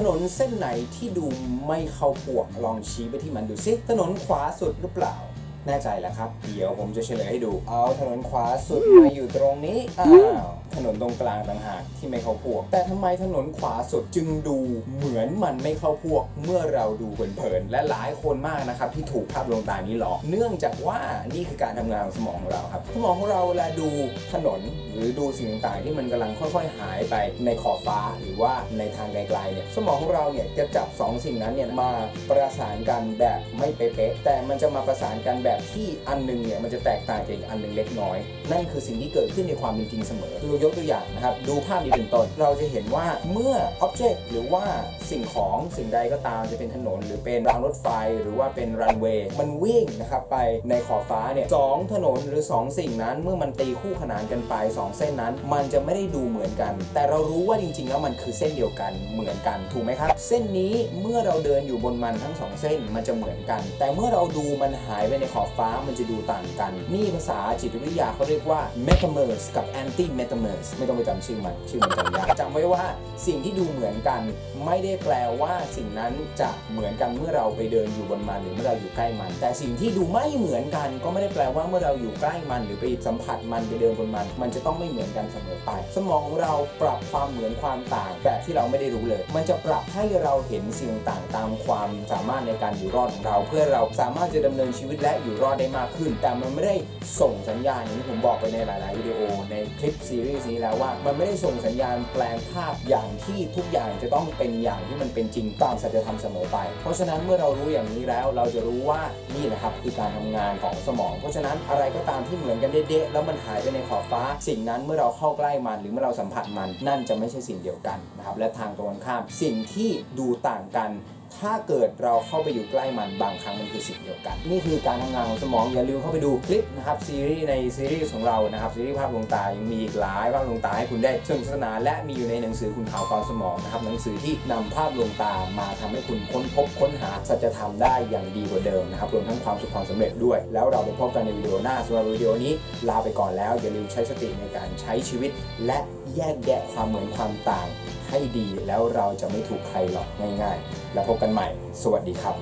ถนนเส้นไหนที่ดูไม่เข้าพวกลองชี้ไปที่มันดูซิถนนขวาสุดหรือเปล่า แน่ใจแล้วครับ เดี๋ยวผมจะเฉลยให้ดู เอาถนนขวาสุดมาอยู่ตรงนี้อ้าวถนนตรงกลางต่างหากที่ไม่เข้าพวก แต่ทำไมถนนขวาสุดจึงดูเหมือนมันไม่เข้าพวก เมื่อเราดูเผินๆและหลายคนมากนะครับที่ถูกภาพลวงตานี้หลอกเนื่องจากว่านี่คือการทำงานของสมองของเราครับสมองของเราเวลาดูถนนหรือดูสิ่งต่างๆ ที่มันกำลังค่อยๆ หายไปในขอบฟ้าหรือว่าในทางไกลๆเนี่ยสมองของเราเนี่ยจะจับสองสิ่งนั้นเนี่ยมาประสานกันแบบไม่เป๊ะๆแต่มันจะมาประสานกันแบบที่อันหนึงเนี่ยมันจะแตกต่างจากอีกอันหนึงเล็กน้อย นั่นคือสิ่งที่เกิดขึ้นในความเป็นจริงเสมอตัวยกตัวอย่างนะครับ ดูภาพนี้เป็นต้น เราจะเห็นว่าเมื่อ object หรือว่าสิ่งของสิ่งใดก็ตามจะเป็นถนน หรือเป็นรางรถไฟ หรือว่าเป็นรันเวย์มันวิ่งนะครับไปในขอบฟ้าเนี่ยสองถนนหรือ 2 สิ่งนั้น เมื่อมันตีคู่ขนานกันไป 2 เส้นนั้น มันจะไม่ได้ดูเหมือนกัน แต่เรารู้ว่าจริง ๆ แล้วมันคือเส้นเดียวกันเหมือนกันถูกไหมครับ เส้นนี้เมื่อเราเดินอยู่บนมันทั้งสองเส้นมันจะเหมือนกัน แต่เมื่อเราดูมันหายไปในขอบฟ้ามันจะดูต่างกัน นี่ภาษาจิตวิทยาเขาเรียกว่า metaverse กับ anti metaverse ไม่ต้องไปจำชื่อมันชื่อมันจำยากจำไว้ว่าสิ่งที่ดูเหมือนกัน ไม่ได้แปลว่าสิ่งนั้นจะเหมือนกันเมื่อเราไปเดินอยู่บนมันหรือเมื่อเราอยู่ใกล้มัน แต่สิ่งที่ดูไม่เหมือนกัน ก็ไม่ได้แปลว่าเมื่อเราอยู่ใกล้มัน หรือไปสัมผัสมันไปเดินบนมัน มันจะต้องไม่เหมือนกันเสมอไป สมองของเราปรับความเหมือนความต่างแบบที่เราไม่ได้รู้เลย มันจะปรับให้เราเห็นสิ่งต่างตามความสามารถในการอยู่รอดของเรา เพื่อเราสามารถจะดำเนินชีวิตและอยู่รอดได้มากขึ้น แต่มันไม่ได้ส่งสัญญาณอย่างที่ผมบอกไปในหลาย ๆ วิดีโอ ในคลิปซีรีส์นี้แล้วว่า มันไม่ได้ส่งสัญญาณแปลงภาพอย่างที่ทุกอย่างจะต้องเป็นอย่างที่มันเป็นจริงตามสัจธรรมเสมอไป เพราะฉะนั้นเมื่อเรารู้อย่างนี้แล้ว เราจะรู้ว่านี่แหละครับคือการทำงานของสมอง เพราะฉะนั้นอะไรก็ตามที่เหมือนกันเด๊ะแล้วมันหายไปในขอบฟ้า สิ่งนั้นเมื่อเราเข้าใกล้มันหรือเมื่อเราสัมผัสมันนั่นจะไม่ใช่สิ่งเดียวกันนะครับและทางตรงกันข้ามสิ่งที่ดูต่างกัน ถ้าเกิดเราเข้าไปอยู่ใกล้มันบางครั้งมันคือสิ่งเดียวกัน นี่คือการทำงานของสมองอย่าลืมเข้าไปดูคลิปนะครับซีรีส์ในซีรีส์ของเรานะครับซีรีส์ภาพลวงตายังมีอีกหลายภาพลวงตาให้คุณได้สนุกสนานและมีอยู่ในหนังสือคุณข่าวกรสมองนะครับหนังสือที่นำภาพลวงตามาทำให้คุณค้นพบค้นหาสัจธรรมได้อย่างดีกว่าเดิมนะครับรวมทั้งความสุขความสำเร็จด้วย แล้วเราไปพบกันในวิดีโอหน้าสำหรับวิดีโอนี้ลาไปก่อนแล้ว อย่าลืมใช้สติในการใช้ชีวิต และแยกแยะความเหมือนความต่าง ให้ดีแล้วเราจะไม่ถูกใครหลอกง่ายๆ แล้วพบกันใหม่ สวัสดีครับ